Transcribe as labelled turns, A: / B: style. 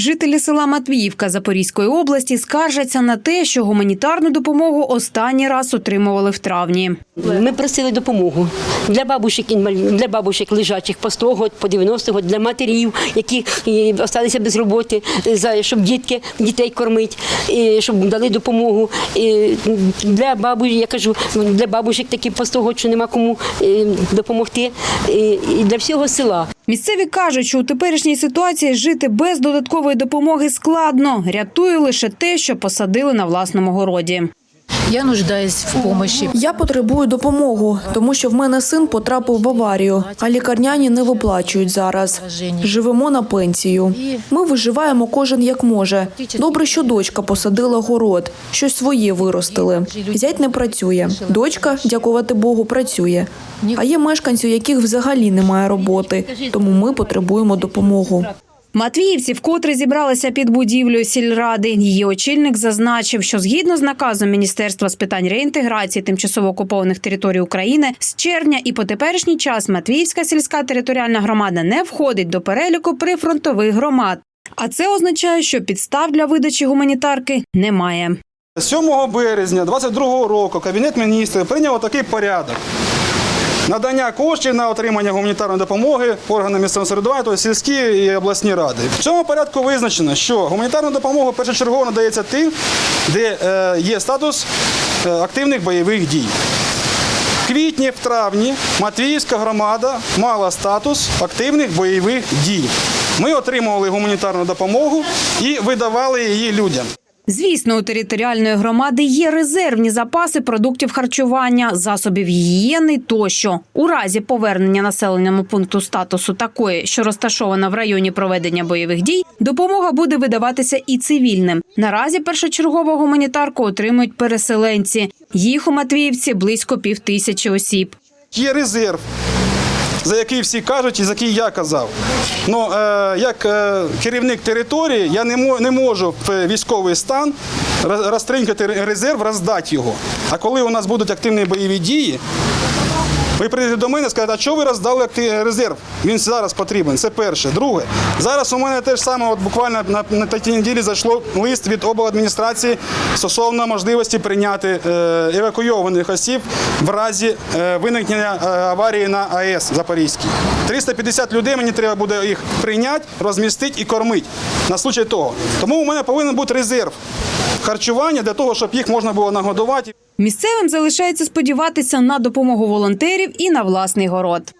A: Жителі села Матвіївка Запорізької області скаржаться на те, що гуманітарну допомогу останній раз отримували в травні.
B: Ми просили допомогу для бабушек, для бабушек лежачих по 100 год, по 90 год, для матерів, які залишилися без роботи, е, щоб дітки, дітей кормити, щоб дали допомогу. Для бабушек, я кажу, для бабушек такі по 100 год, що нема кому е, допомогти. І для всього села.
A: Місцеві кажуть, що у теперішній ситуації жити без додаткової допомоги складно. Рятує лише те, що посадили на власному городі.
C: Я нуждаюсь в помощи.
D: Я потребую допомогу, тому що в мене син потрапив в аварію, а лікарняні не виплачують зараз. Живемо на пенсію. Ми виживаємо кожен як може. Добре, що дочка посадила город, щось своє виростили. Зять не працює. Дочка, дякувати Богу, працює. А є мешканці, у яких взагалі немає роботи, тому ми потребуємо допомогу.
A: Матвіївці вкотре зібралися під будівлею сільради. Її очільник зазначив, що згідно з наказом Міністерства з питань реінтеграції тимчасово окупованих територій України з червня і по теперішній час Матвіївська сільська територіальна громада не входить до переліку прифронтових громад. А це означає, що підстав для видачі гуманітарки немає.
E: 7 березня 2022 року Кабінет міністрів прийняв такий порядок. Надання коштів на отримання гуманітарної допомоги органам місцевого самоврядування, тобто сільські і обласні ради. В цьому порядку визначено, що гуманітарна допомога першочергово надається тим, де е, є статус е, активних бойових дій. В квітні, в травні Матвіївська громада мала статус активних бойових дій. Ми отримували гуманітарну допомогу і видавали її людям.
A: Звісно, у територіальної громади є резервні запаси продуктів харчування, засобів гігієни тощо. У разі повернення населеному пункту статусу такої, що розташована в районі проведення бойових дій, допомога буде видаватися і цивільним. Наразі першочергову гуманітарку отримують переселенці. Їх у Матвіївці близько півтисячі осіб.
E: Є резерв, за який всі кажуть і за який я казав. Ну, е, як е, керівник території, я не, мо- не можу в військовий стан роз- розтринькати резерв, роздати його. А коли у нас будуть активні бойові дії, ви прийдете до мене і скажете, а чого ви роздали резерв? Він зараз потрібен. Це перше. Друге, зараз у мене теж саме, от буквально на, на тій неділі зайшло лист від обладміністрації стосовно можливості прийняти е, евакуйованих осіб в разі е, виникнення е, аварії на АЕС Запорізькій. 350 людей мені треба буде їх прийняти, розмістити і кормити на случай того. Тому у мене повинен бути резерв харчування для того, щоб їх можна було нагодувати.
A: Місцевим залишається сподіватися на допомогу волонтерів і на власний город.